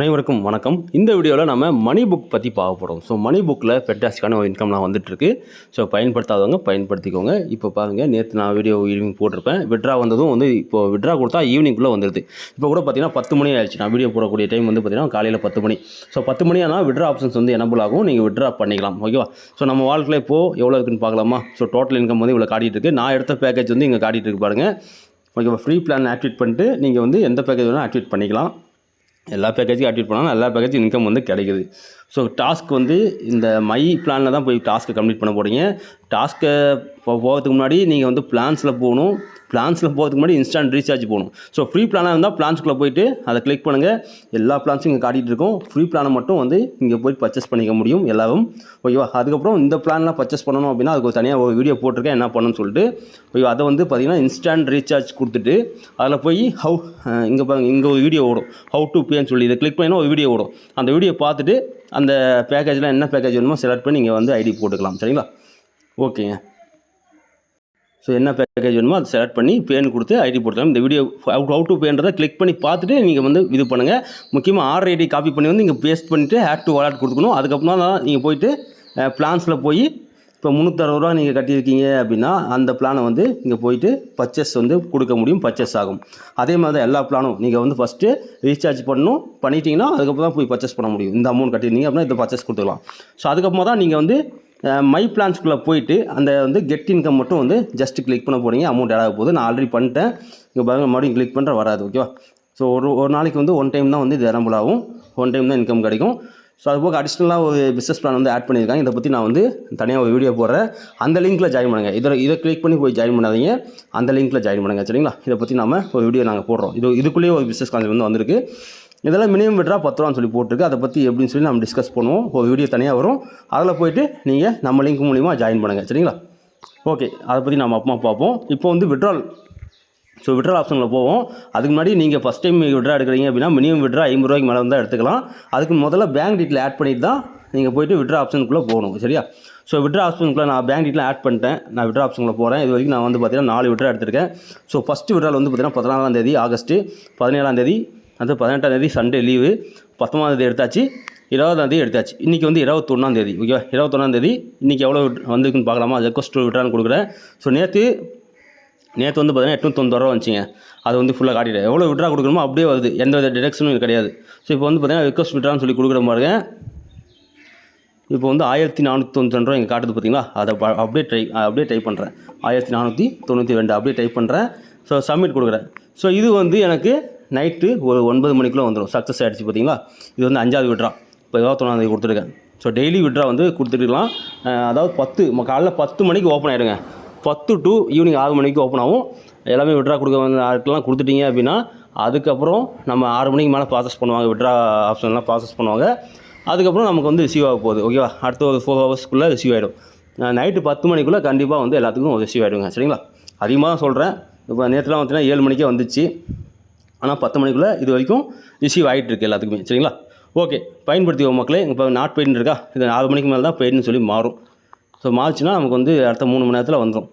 அனைவருக்கும் வணக்கம். இந்த வீடியோவில் நம்ம மணி புக் பற்றி பார்க்க போகிறோம் ஸோ மணி புக்கில் ஃபெட்டாஸ்டிக்கான ஒரு இன்கம்லாம் வந்துட்டுருக்கு. ஸோ பயன்படுத்தாதவங்க பயன்படுத்திக்கோங்க. இப்போ பாருங்கள் நேற்று நான் வீடியோ ஈவினிங் போட்டிருப்பேன். விட்ரா வந்ததும் வந்து இப்போ விட்ரா கொடுத்தா ஈவினிங்குள்ளே வந்துடுது இப்போ கூட பார்த்தீங்கன்னா பத்து மணி ஆயிடுச்சு. நான் வீடியோ போடக்கூடிய டைம் வந்து பார்த்தீங்கன்னா காலையில் பத்து மணி. ஸோ பத்து மணி ஆனால் விட்ரா ஆப்ஷன்ஸ் வந்து எனபிள் ஆகும். நீங்கள் விட்ரா பண்ணிக்கலாம். ஓகேவா ஸோ நம்ம வாழ்க்கையில் இப்போது எவ்வளோ இருக்குன்னு பார்க்கலாமா? ஸோ டோட்டல் இன்கம் வந்து இவ்வளோ காட்டிகிட்டு இருக்கு. நான் எடுத்த பேக்கேஜ் வந்து இங்கே காட்டிகிட்டு இருக்கு பாருங்கள் ஓகேவா ஃப்ரீ பிளான் ஆக்டிவேட் பண்ணிட்டு நீங்கள் வந்து எந்த பேக்கேஜ் வேணால் ஆக்டிவேட் பண்ணிக்கலாம். எல்லா பேக்கேஜும் ஆக்டிவேட் பண்ணாலும் எல்லா பேக்கேஜும் இன்கம் வந்து கிடைக்குது. ஸோ டாஸ்க் வந்து இந்த மை பிளானில் தான் போய் டாஸ்க்கை கம்ப்ளீட் பண்ண போகிறீங்க டாஸ்க்கை போகிறதுக்கு முன்னாடி நீங்கள் வந்து பிளான்ஸில் போகணும். பிளான்ஸில் போகிறதுக்கு முன்னாடி இன்ஸ்டான்ட் ரீசார்ஜ் போகணும். ஸோ ஃப்ரீ பிளானாக இருந்தால் பிளான்ஸ்குள்ளே போயிட்டு அதை கிளிக் பண்ணுங்கள் எல்லா பிளான்ஸும் இங்கே காட்டிகிட்டு இருக்கும். ஃப்ரீ பிளானை மட்டும் வந்து இங்கே போய் பர்ச்சேஸ் பண்ணிக்க முடியும் எல்லாரும். ஓகேவா அதுக்கப்புறம் இந்த பிளான்லாம் பர்ச்சேஸ் பண்ணணும் அப்படின்னா அதுக்கு தனியாக ஒரு வீடியோ போட்டிருக்கேன். என்ன பண்ணணும்னு சொல்லிட்டு. ஓகேவா அதை வந்து பார்த்திங்கன்னா இன்ஸ்டான்ட் ரீசார்ஜ் கொடுத்துட்டு அதில் போய் ஹவு இங்கே பாருங்க. இங்கே ஒரு வீடியோ ஓடும். ஹவு டு பேன்னு சொல்லி. இதை கிளிக் பண்ணினா ஒரு வீடியோ ஓடும். அந்த வீடியோ பார்த்துட்டு அந்த பேக்கேஜில் என்ன பேக்கேஜ் வேணுமோ செலக்ட் பண்ணி நீங்கள் வந்து ஐடி போட்டுக்கலாம். சரிங்களா? ஓகேங்க ஸோ என்ன பேக்கேஜ் வேணுமோ அதை செலக்ட் பண்ணி பேன் கொடுத்து ஐடி போட்டுக்கலாம். இந்த வீடியோ ஹவு டு பேன்றதை கிளிக் பண்ணி பார்த்துட்டு நீங்கள் வந்து இது பண்ணுங்கள் முக்கியமாக ஆர்டர் ஐடி காப்பி பண்ணி வந்து இங்கே பேஸ்ட் பண்ணிவிட்டு ஹேட் டு வாலெட் கொடுக்கணும் அதுக்கப்புறம் தான் நீங்கள் போயிட்டு பிளான்ஸில் போய் இப்போ முந்நூற்றறுபது ரூபா நீங்கள் கட்டியிருக்கீங்க அப்படின்னா அந்த பிளானை வந்து இங்கே போயிட்டு பர்ச்சேஸ் வந்து கொடுக்க முடியும் பர்ச்சேஸ் ஆகும். அதே மாதிரி தான் எல்லா பிளானும் நீங்கள் வந்து ஃபஸ்ட்டு ரீசார்ஜ் பண்ணணும் பண்ணிட்டீங்கன்னா அதுக்கப்புறம் தான் போய் பர்ச்சேஸ் பண்ண முடியும். இந்த அமௌண்ட் கட்டியிருந்தீங்க அப்படின்னா இதை பர்ச்சேஸ் கொடுத்துக்கலாம். ஸோ அதுக்கப்புறமா தான் நீங்கள் வந்து மை பிளான்ஸ்குள்ளே போயிட்டு அந்த வந்து கெட் இன்கம் மட்டும் வந்து ஜஸ்ட் கிளிக் பண்ண போகிறீங்க அமௌண்ட் ஆக போகுது. நான் ஆல்ரெடி பண்ணிட்டேன். இங்கே பாருங்கள் மறுபடியும் கிளிக் பண்ணுற வராது ஓகேவா ஸோ ஒரு ஒரு நாளைக்கு வந்து ஒன் டைம் தான் வந்து இது எனபிள் ஆகும். ஒன் டைம் தான் இன்கம் கிடைக்கும். ஸோ அது போக அடிஷ்னலாக ஒரு பிஸ்னஸ் பிளான் வந்து ஆட் பண்ணியிருக்காங்க. இதை பற்றி நான் வந்து தனியாக ஒரு வீடியோ போடுறேன். அந்த லிங்க்கில் ஜாயின் பண்ணுங்கள் இதில் இதை கிளிக் பண்ணி போய் ஜாயின் பண்ணாதீங்க. அந்த லிங்க்கில் ஜாயின் பண்ணுங்கள் சரிங்களா? இதை பற்றி நம்ம ஒரு வீடியோ நாங்கள் போடுறோம். இது இதுக்குள்ளேயே ஒரு பிஸ்னஸ் கான்செப்ட் வந்து வந்திருக்கு. இதெல்லாம் மினிமம் விட்ரா பத்து ரூபான்னு சொல்லி போட்டிருக்கு. அதை பற்றி எப்படின்னு சொல்லி நம்ம டிஸ்கஸ் பண்ணுவோம். ஒரு வீடியோ தனியாக வரும். அதில் போயிட்டு நீங்கள் நம்ம லிங்க் மூலிமா ஜாயின் பண்ணுங்கள் சரிங்களா? ஓகே அதை பற்றி நம்ம அப்புறமா பார்ப்போம். இப்போ வந்து விட்ரால் ஸோ விட்ரா ஆப்ஷனில் போவோம். அதுக்கு முன்னாடி நீங்கள் ஃபஸ்ட் டைம் விட்ரா எடுக்கிறீங்க அப்படின்னா மினிமம் விட்ரா ஐம்பது ரூபாய்க்கு மேலே இருந்தால் எடுத்துக்கலாம். அதுக்கு முதல்ல பேங்க் டீட்டில் ஆட் பண்ணிட்டு தான் நீங்கள் போயிட்டு விட்ரா ஆப்ஷனுக்குள்ளே போகணும். சரியா? ஸோ விட்ரா ஆப்ஷனுக்குள்ளே நான் பேங்க் டீட்டில் ஆட் பண்ணிட்டேன். நான் விட்ரா ஆப்ஷனில் போகிறேன் இது வரைக்கும் நான் வந்து பார்த்தீங்கன்னா நாலு விட்ரா எடுத்திருக்கேன். ஸோ ஃபஸ்ட்டு விட்ரால் வந்து பார்த்தீங்கன்னா பதினாலாம் தேதி ஆகஸ்ட்டு பதினேழாம் தேதி அது பதினெட்டாம் தேதி சண்டே லீவு பத்தொம்பதாம் தேதி எடுத்தாச்சு இருபதாம் தேதி எடுத்தாச்சு. இன்றைக்கி வந்து இருபத்தொன்னாம் தேதி ஓகேவா இருபத்தொன்னாம் தேதி இன்றைக்கி எவ்வளோ வந்துருக்குன்னு பார்க்கலாமா? ரெக்வஸ்ட் விட்றான்னு கொடுக்குறேன். ஸோ நேற்று நேற்று வந்து பார்த்தீங்கன்னா எட்நூத்தொம்பது ரூபா வந்துச்சுங்க. அது வந்து ஃபுல்லாக காட்டிட்டு எவ்வளோ விட்ரா கொடுக்கணுமோ அப்படியே வருது. எந்த வித டிடக்ஷனும் கிடையாது. ஸோ இப்போ வந்து பார்த்தீங்கன்னா ரிக்வஸ்ட் விட்ரான்னு சொல்லி கொடுக்குற பாருங்க. இப்போ வந்து ஆயிரத்தி நானூற்றி தொண்ணூற்றி ரூபா இங்கே காட்டுது பார்த்தீங்களா? அதை ப- அப்படியே ட்ரை அப்படியே டைப் பண்ணுறேன் ஆயிரத்தி நானூற்றி தொண்ணூற்றி ரெண்டு அப்படியே டைப் பண்ணுறேன் ஸோ சப்மிட் கொடுக்குறேன். ஸோ இது வந்து எனக்கு நைட்டு ஒரு ஒன்பது மணிக்குள்ளே வந்துடும் சக்ஸஸ் ஆகிடுச்சு பார்த்தீங்களா இது வந்து அஞ்சாவது விட்ரா இப்போ இருபத்தொன்னாந்தேதி கொடுத்துருக்கேன். ஸோ டெய்லி விட்ரா வந்து கொடுத்துட்டுலாம் அதாவது பத்து காலைல பத்து மணிக்கு ஓப்பன் ஆகிடுங்க பத்து டு ஈவினிங் ஆறு மணிக்கு ஓப்பன் ஆகும். எல்லாமே விட்ரா கொடுக்க வந்து ஆட்கள்லாம் கொடுத்துட்டீங்க அப்படின்னா அதுக்கப்புறம் நம்ம ஆறு மணிக்கு மேலே ப்ராசஸ் பண்ணுவாங்க. விட்ரா ஆப்ஷன்லாம் ப்ராசஸ் பண்ணுவாங்க. அதுக்கப்புறம் நமக்கு வந்து ரிசீவ் ஆக போகுது. ஓகேவா அடுத்த ஒரு ஃபோர் ஹவர்ஸ்க்குள்ளே ரிசீவ் ஆகிடும் நைட்டு பத்து மணிக்குள்ளே கண்டிப்பாக வந்து எல்லாத்துக்கும் ரிசீவ் ஆகிடுங்க சரிங்களா? அதிகமாக தான் சொல்கிறேன் இப்போ நேற்றுலாம் பார்த்தீங்கன்னா ஏழு மணிக்கே வந்துச்சு. ஆனால் பத்து மணிக்குள்ளே இது வரைக்கும் ரிசீவ் ஆகிட்டு இருக்கு எல்லாத்துக்குமே. சரிங்களா? ஓகே பயன்படுத்திக்கோ மக்களே. இப்போ நாட் பெயின் இருக்கா? இது ஆறு மணிக்கு மேலே தான் பெயின்னு சொல்லி மாறும். ஸோ மாறுச்சுன்னா நமக்கு வந்து அடுத்த மூணு மணி நேரத்தில் வந்துடும்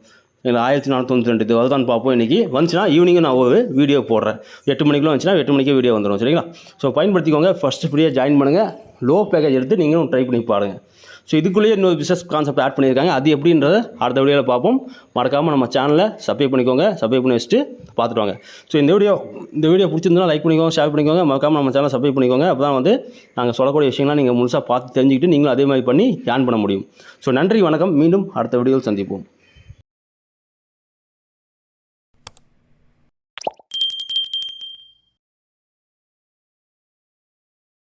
இல்லை ஆயிரத்தி நானூற்றி ரெண்டு இது அதுதான் பார்ப்போம் இன்றைக்கி வந்துச்சுன்னா ஈவினிங்கும் நான் ஒரு வீடியோ போடுறேன். எட்டு மணிக்குள்ளே வந்துச்சுன்னா எட்டு மணிக்கே வீடியோ வந்துடும் சரிங்களா? ஸோ பயன்படுத்திக்கோங்க. ஃபஸ்ட்டு ஃப்ரீயாக ஜாயின் பண்ணுங்கள் லோ பேக்கேஜ் எடுத்து நீங்களும் ட்ரை பண்ணி பாருங்கள் ஸோ இதுக்குள்ளேயே இன்னொரு பிஸ்னஸ் கான்செப்ட் ஆட் பண்ணியிருக்காங்க. அது எப்படின்றத அடுத்த வீடியோவில் பார்ப்போம். மறக்காமல் நம்ம சேனலை சப்ஸ்கிரைப் பண்ணிக்கோங்க. சப்ஸ்கிரைப் பண்ணி வச்சுட்டு பார்த்துட்டு வாங்க. ஸோ இந்த வீடியோ இந்த வீடியோ பிடிச்சிருந்தா லைக் பண்ணிக்கோங்க ஷேர் பண்ணிக்கோங்க. மறக்காமல் நம்ம சேனலை சப்ஸ்கிரைப் பண்ணிக்கோங்க. அப்போ தான் வந்து நாங்கள் சொல்லக்கூடிய விஷயங்கள்லாம் நீங்கள் முழுசாக பார்த்து தெரிஞ்சுக்கிட்டு நீங்களும் அதே மாதிரி பண்ணி ஏர்ன் பண்ண முடியும். ஸோ நன்றி வணக்கம். மீண்டும் அடுத்த வீடியோவில் சந்திப்போம்.